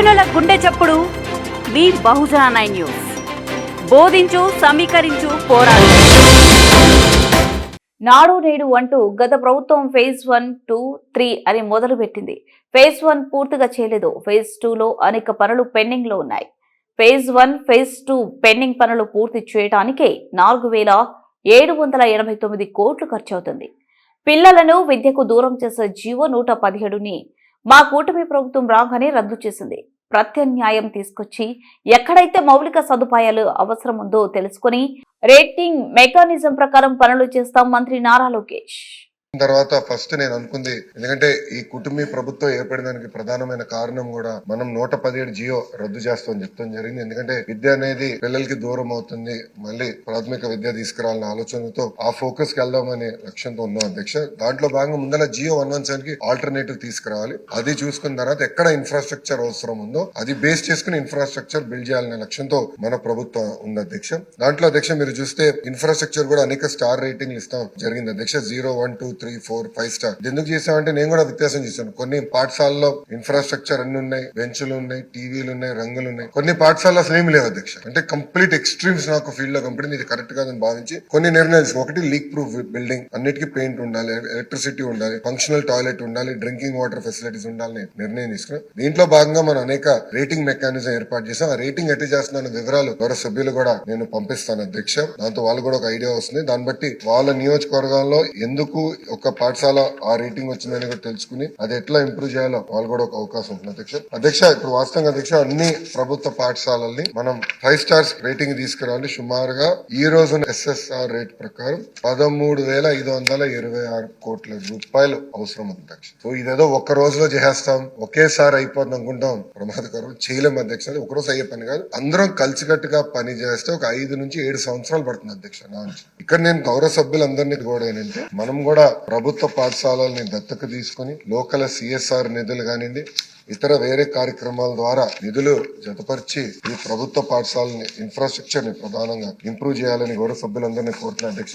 గుండె చప్పుడు. మీ బహుజన నైన్ న్యూస్. బోధించు సమీకరించు పోరాడు. నాడు నేడు అంటూ గత ప్రభుత్వం ఫేజ్ వన్ టూ త్రీ అని మొదలుపెట్టింది. ఫేజ్ వన్ పూర్తిగా చేయలేదు. ఫేజ్ టూలో అనేక పనులు పెండింగ్లో ఉన్నాయి. Phase one phase two pending పనులు పూర్తి చేయడానికే నాలుగు వేల ఏడు వందల ఎనభై తొమ్మిది కోట్లు ఖర్చవుతుంది. పిల్లలను విద్యకు దూరం చేసే జీవో నూట పదిహేడుని మా కూటమి ప్రభుత్వం రాగానే రద్దు చేసింది. ప్రత్యామ్నాయం తీసుకొచ్చి ఎక్కడైతే మౌలిక సదుపాయాలు అవసరం ఉందో తెలుసుకొని రేటింగ్ మెకానిజం ప్రకారం పనులు చేస్తాం మంత్రి నారా లోకేష్. తర్వాత ఫస్ట్ నేను అనుకుంది ఎందుకంటే ఈ కుటుంబీ ప్రభుత్వం ఏర్పడడానికి ప్రధానమైన కారణం కూడా మనం నూట పదిహేడు జియో రద్దు చేస్తామని చెప్తాం జరిగింది. ఎందుకంటే విద్య అనేది పిల్లలకి దూరం అవుతుంది మళ్ళీ ప్రాథమిక విద్య తీసుకురావాలన్న ఆలోచనతో ఆ ఫోకస్కి వెళ్దామనే లక్ష్యంతో ఉన్నాం అధ్యక్ష. దాంట్లో భాగంగా ముందర జియో వన్ వన్ సెవెన్కి ఆల్టర్నేటివ్ తీసుకురావాలి. అది చూసుకున్న తర్వాత ఎక్కడ ఇన్ఫ్రాస్ట్రక్చర్ అవసరం ఉందో అది బేస్ చేసుకుని ఇన్ఫ్రాస్ట్రక్చర్ బిల్డ్ చేయాలనే లక్ష్యంతో మన ప్రభుత్వం ఉంది అధ్యక్ష. దాంట్లో అధ్యక్ష మీరు చూస్తే ఇన్ఫ్రాస్ట్రక్చర్ కూడా అనేక స్టార్ రేటింగ్ ఇస్తాం జరిగింది అధ్యక్ష. Zero one two three four five star ఎందుకు చేసామంటే నేను కూడా వ్యత్యాసం చేశాను. కొన్ని పాఠశాలలో ఇన్ఫ్రాస్ట్రక్చర్ అన్ని ఉన్నాయి బెంచ్లు ఉన్నాయి టీవీలు ఉన్నాయి రంగులు ఉన్నాయి. కొన్ని పాఠశాలలో అసలు ఏమి లేవు అధ్యక్ష. అంటే కంప్లీట్ ఎక్స్ట్రీమ్స్ నాకు ఫీల్డ్లో కంపెనీ ఇది కరెక్ట్గా భావించి కొన్ని నిర్ణయాలు ఒకటి లీక్ ప్రూఫ్ బిల్డింగ్ అన్నిటికీ పెయింట్ ఉండాలి ఎలక్ట్రిసిటీ ఉండాలి ఫంక్షనల్ టాయిలెట్ ఉండాలి డ్రింకింగ్ వాటర్ ఫెసిలిటీస్ ఉండాలని నిర్ణయం తీసుకున్నాం. దీంట్లో భాగంగా మనం అనేక రేటింగ్ మెకానిజం ఏర్పాటు చేసాం ఆ రేటింగ్ ఎట్టి చేస్తున్న వివరాలు గౌరవ సభ్యులు కూడా నేను పంపిస్తాను అధ్యక్ష. దాంతో వాళ్ళు కూడా ఒక ఐడియా వస్తుంది. దాన్ని బట్టి వాళ్ళ నియోజకవర్గాల్లో ఎందుకు ఒక పాఠశాల ఆ రేటింగ్ వచ్చిందని కూడా తెలుసుకుని అది ఎట్లా ఇంప్రూవ్ చేయాలో వాళ్ళు కూడా ఒక అవకాశం ఉంటుంది. అధ్యక్ష అధ్యక్ష ఇప్పుడు వాస్తవంగా అధ్యక్ష అన్ని ప్రభుత్వ పాఠశాలల్ని మనం ఫైవ్ స్టార్స్ రేటింగ్ తీసుకురావాలి. సుమారుగా ఈ రోజు ఎస్ఎస్ఆర్ రేట్ ప్రకారం పదమూడు వేల ఐదు వందల ఇరవై ఆరు కోట్ల రూపాయలు అవసరం ఉంది అధ్యక్ష. సో ఇదేదో ఒక్క రోజులో చేసేస్తాం. ఒకేసారి అయిపోతుంది అనుకుంటాం. ప్రమాదకరం. చేయలేం అధ్యక్ష. అది ఒక అయ్యే పని కాదు. అందరం కలిసికట్టుగా పని చేస్తే ఒక ఐదు నుంచి ఏడు సంవత్సరాలు పడుతుంది అధ్యక్ష నా ఇక్కడ నేను గౌరవ సభ్యులందరినీ కూడా ఏంటంటే మనం కూడా ప్రభుత్వ పాఠశాలల్ని దత్తత తీసుకొని లోకల్ సిఎస్ఆర్ నిధులు కానివ్వండి ఇతర వేరే కార్యక్రమాల ద్వారా నిధులు జతపరిచి ఈ ప్రభుత్వ పాఠశాలని ఇన్ఫ్రాస్ట్రక్చర్ని ప్రధానంగా ఇంప్రూవ్ చేయాలని గౌరవ సభ్యులందరినీ కోరుతున్నా అధ్యక్ష